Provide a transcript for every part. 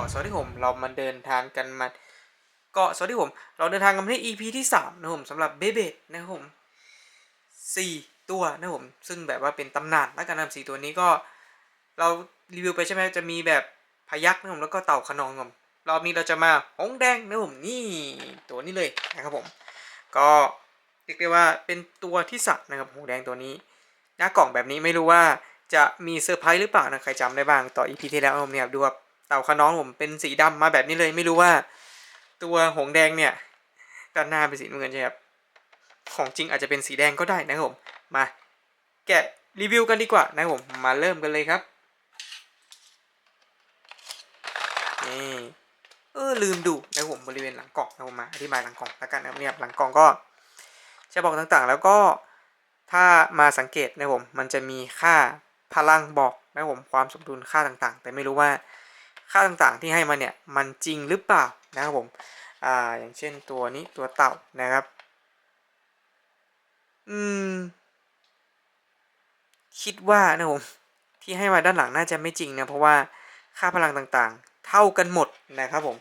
าะสวัสดีผมเรามาเดินทางกันมาเกาะสวัสดีผม เราเดินทางกันมาที่ EP ที่สามนะครับผมสำหรับเบเบดนะครับผมสี่ตัวนะครับผมซึ่งแบบว่าเป็นตำนานแล้วกันนะสี่ตัวนี้ก็ เรารีวิวไปใช่ไหมจะมีแบบพยักนะครับผมแล้วก็เต่าขนองครับผมรอบนี้เราจะมาหงแดงนะครับผมนี่ตัวนี้เลยนะครับผม ก็เรียกได้ว่าเป็นตัวที่สับนะครับหงแดงตัวนี้หน้ากล่องแบบนี้ไม่รู้ว่าจะมีเซอร์ไพรส์หรือเปล่านะใครจำได้บ้างต่ออีพีที่แล้วผมเนี่ยดูแบบ เต่าขน้องผมเป็นสีดำมาแบบนี้เลยไม่รู้ว่า ตัวหงแดงเนี่ยด้านหน้าเป็นสีน้ำเงินใช่ไหมครับของจริงอาจจะเป็นสีแดงก็ได้นะครับผมมาแกะรีวิวกันดีกว่านะครับผมมาเริ่มกันเลยครับนี่เออลืมดูนะครับผมบริเวณหลังกล่องนะผมมาอธิบายหลังกล่องแล้วกันนะครับเนี่ยหลังกล่องก็จะบอกต่างๆ แล้วก็ถ้ามาสังเกตนะผมมันจะมีค่าพลังบอกนะผมความสมดุลค่าต่างๆ แต่ไม่รู้ว่า ค่าต่างๆที่ให้มาเนี่ยมันจริงหรือเปล่านะครับผมอ่าอย่างเช่นตัวนี้ตัวเต่านะครับ อืม คิดว่านะครับผมที่ให้มาด้านหลังน่าจะไม่จริงนะเพราะว่าค่าพลังต่างๆ เท่ากันหมดนะครับผม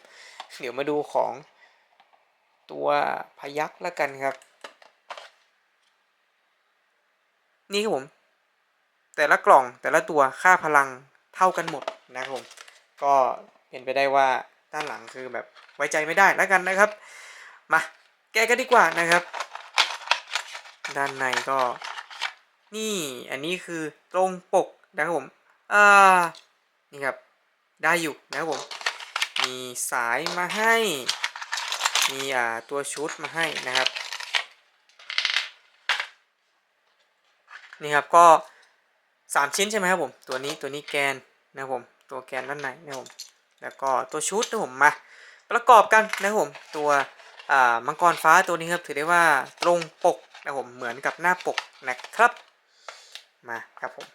เดี๋ยวมาดูของตัวพยักแล้วกันครับ นี่ครับผม แต่ละกล่องแต่ละตัวค่าพลังเท่ากันหมดนะครับผม ก็เป็นไปได้ว่าด้านหลังคือแบบไว้ใจไม่ได้แล้วกันนะครับ มาแกะกันดีกว่านะครับ ด้านในก็ นี่อันนี้คือตรงปกนะครับผมอ่านี่ครับได้อยู่นะครับผม มีสายมาให้ มีอ่าตัวชุดมาให้นะครับ นี่ครับก็ 3 ชิ้นใช่ไหมครับผม ตัวนี้ตัวนี้แกนนะครับผม ตัวแกนด้านในนะครับผมแล้วก็ตัวชุดนะครับผมมาประกอบกันนะครับผมตัวมังกรฟ้าตัวนี้ครับถือได้ว่าตรงปกนะครับผมเหมือนกับหน้าปกนะครับมาครับผม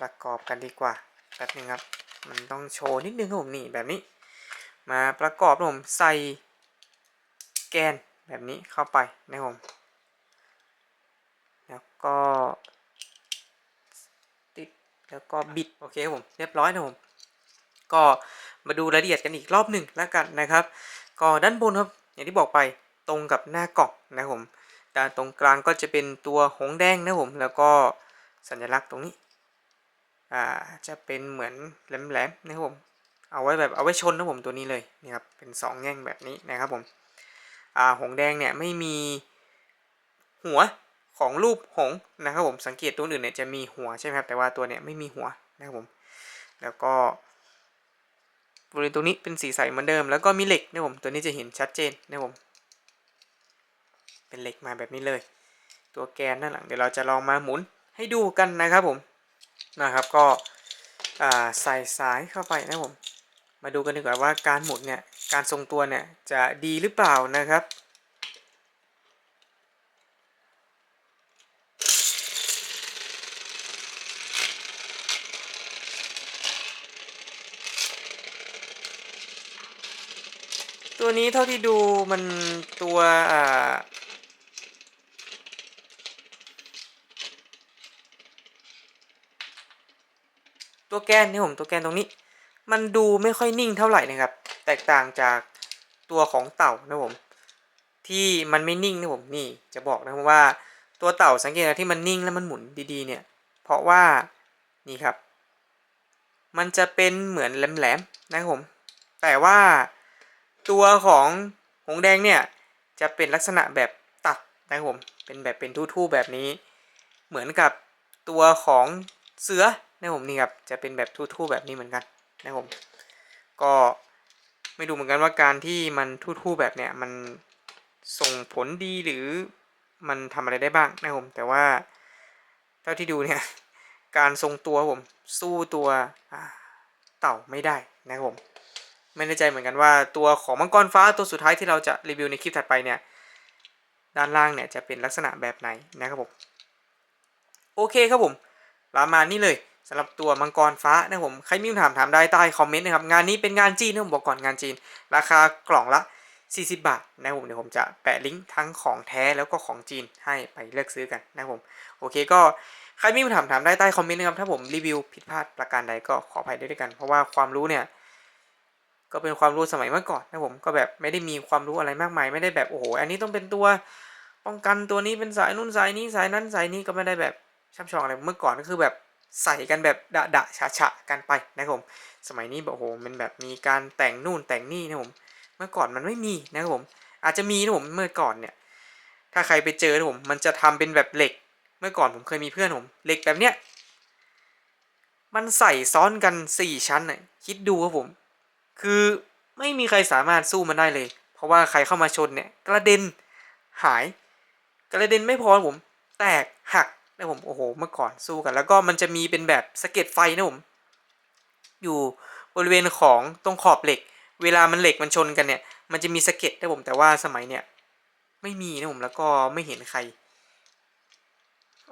ประกอบกันดีกว่าแป๊บนึงครับมันต้องโชว์นิดนึงครับผมนี่แบบนี้ มาประกอบนะครับผมใส่แกนแบบนี้เข้าไปนะครับผมแล้วก็ แล้วก็บิดโอเคผมเรียบร้อยนะผมก็มาดูรายละเอียดกันอีกรอบหนึ่งแล้วกันนะครับ ก็ด้านบนครับ อย่างที่บอกไปตรงกับหน้ากล่องนะผมด้านตรงกลางก็จะเป็นตัวหงแดงนะผมแล้วก็สัญลักษณ์ตรงนี้อ่าจะเป็นเหมือนแหลมๆนะผมเอาไว้แบบเอาไว้ชนนะผมตัวนี้เลยนี่ครับเป็นสองแง่งแบบนี้นะครับผมอ่าหงแดงเนี่ยไม่มีหัว ของรูปหงนะครับผมสังเกตตัวอื่นเนี่ยจะมีหัวใช่ไหมครับแต่ว่าตัวเนี่ยไม่มีหัวนะครับผมแล้วก็บริเวณตรงนี้เป็นสีใสเหมือนเดิม แล้วก็มีเหล็กนะครับผมตัวนี้จะเห็นชัดเจนนะครับผมเป็นเหล็กมาแบบนี้เลย ตัวแกนด้านหลังเดี๋ยวเราจะลองมาหมุนให้ดูกันนะครับผมนะครับก็ใส่สายเข้าไปนะครับผมมาดูกันดีกว่าว่าการหมุนเนี่ยการทรงตัวเนี่ยจะดีหรือเปล่านะครับ ตัวนี้เท่าที่ดูมันตัวอ่าตัวแกนนี่ผมตัวแกนตรงนี้ มันดูไม่ค่อยนิ่งเท่าไหร่นะครับ แตกต่างจากตัวของเต่านะผมที่มันไม่นิ่งนะผมนี่จะบอกนะว่าตัวเต่าสังเกตนะที่มันนิ่งแล้วมันหมุนดีๆเนี่ย เพราะว่านี่ครับ มันจะเป็นเหมือนแหลมๆนะครับผม แต่ว่า ตัวของหงแดงเนี่ยจะเป็นลักษณะแบบตัดนะครับผมเป็นแบบเป็นทู่ๆแบบนี้ เหมือนกับตัวของเสือนะครับผมนี่ครับจะเป็นแบบทู่ๆแบบนี้เหมือนกันนะครับผมก็ไม่รู้เหมือนกันว่าการที่มันทู่ๆแบบเนี้ยมันส่งผลดีหรือมันทำอะไรได้บ้างนะครับผมแต่ว่าเท่าที่ดูเนี่ยการทรงตัวผมสู้ตัวเต่าไม่ได้นะครับผม ไม่แน่ใจเหมือนกันว่าตัวของมังกรฟ้าตัวสุดท้ายที่เราจะรีวิวในคลิปถัดไปเนี่ย ด้านล่างเนี่ยจะเป็นลักษณะแบบไหนนะครับผม โอเคครับผมประมาณนี้เลยสำหรับตัวมังกรฟ้านะครับผมใครมีคำถามถามได้ใต้คอมเมนต์นะครับงานนี้เป็นงานจีนนะผมบอกก่อนงานจีน ราคากล่องละ 40 บาทนะครับผมเดี๋ยวผมจะแปะลิงก์ทั้งของแท้แล้วก็ของจีนให้ไปเลือกซื้อกันนะครับผมโอเคก็ใครมีคำถามถามได้ใต้คอมเมนต์นะครับถ้าผมรีวิวผิดพลาดประการใดก็ขออภัยด้วยกัน เพราะว่าความรู้เนี่ย ก็เป็นความรู้สมัยเมื่อก่อนนะผมก็แบบไม่ได้มีความรู้อะไรมากมาย ไม่ได้แบบโอ้โหอันนี้ต้องเป็นตัวป้องกันตัวนี้เป็นสายนู่นสายนี้สายนั้นสายนี้ก็ไม่ได้แบบช่ำชองอะไรเมื่อก่อนก็คือแบบใส่กันแบบดะดะฉะฉะกันไปนะครับผม สมัยนี้แบบโอ้โหมันแบบมีการแต่งนู่นแต่งนี่นะผม เมื่อก่อนมันไม่มีนะครับผม อาจจะมีนะผมเมื่อก่อนเนี่ย ถ้าใครไปเจอนะผม มันจะทำเป็นแบบเหล็ก เมื่อก่อนผมเคยมีเพื่อนผมเหล็กแบบเนี้ย มันใส่ซ้อนกันสี่ชั้นน่ะคิดดูครับผม คือไม่มีใครสามารถสู้มันได้เลย เพราะว่าใครเข้ามาชนเนี่ย กระเด็นหาย กระเด็นไม่พอผม แตกหักนะผมโอ้โห เมื่อก่อนสู้กัน แล้วก็มันจะมีเป็นแบบสะเก็ดไฟนะผม อยู่บริเวณของตรงขอบเหล็ก เวลามันเหล็กมันชนกันเนี่ย มันจะมีสะเก็ดนะผมแต่ว่าสมัยเนี่ยไม่มีนะผมแล้วก็ไม่เห็นใคร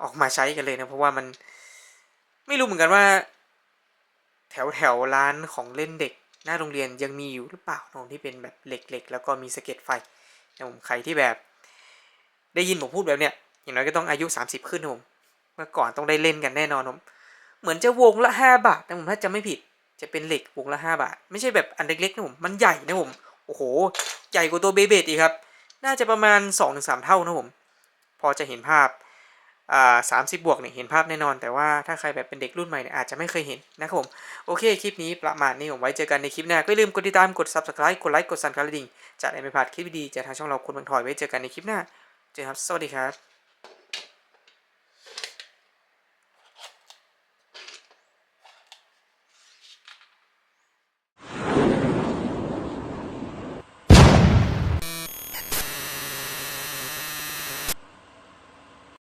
ออกมาใช้กันเลยนะเพราะว่ามันไม่รู้เหมือนกันว่า แถวแถวร้านของเล่นเด็ก หน้าโรงเรียนยังมีอยู่หรือเปล่านะผมที่เป็นแบบเหล็กๆ แล้วก็มีสะเก็ดไฟนะผมใครที่แบบ ได้ยินผมพูดแบบเนี้ยอย่างน้อยก็ต้องอายุ 30 ขึ้นนะผมเมื่อก่อนต้องได้เล่นกันแน่นอนผมเหมือนจะวงละ 5 บาทนะผมถ้าจะไม่ผิดจะเป็นเหล็กวงละ 5 บาท ไม่ใช่แบบอันเล็กๆนะผมมันใหญ่นะผมโอ้โห ใหญ่กว่าตัวเบเบดอีกครับ น่าจะประมาณ 2-3 เท่านะผม พอจะเห็นภาพ สามสิบบวกเนี่ยเห็นภาพแน่นอน แต่ว่าถ้าใครแบบเป็นเด็กรุ่นใหม่เนี่ยอาจจะไม่เคยเห็นนะครับผม โอเค คลิปนี้ประมาณนี้ผมไว้เจอกันในคลิปหน้าก็อย่าลืมกดติดตามกด subscribe กดไลค์กดสั่นกระดิ่งจะได้ไม่พลาดคลิปดีๆจากทางช่องเราคุณบังทอยไว้เจอกันในคลิปหน้าเจอกันครับสวัสดีครับ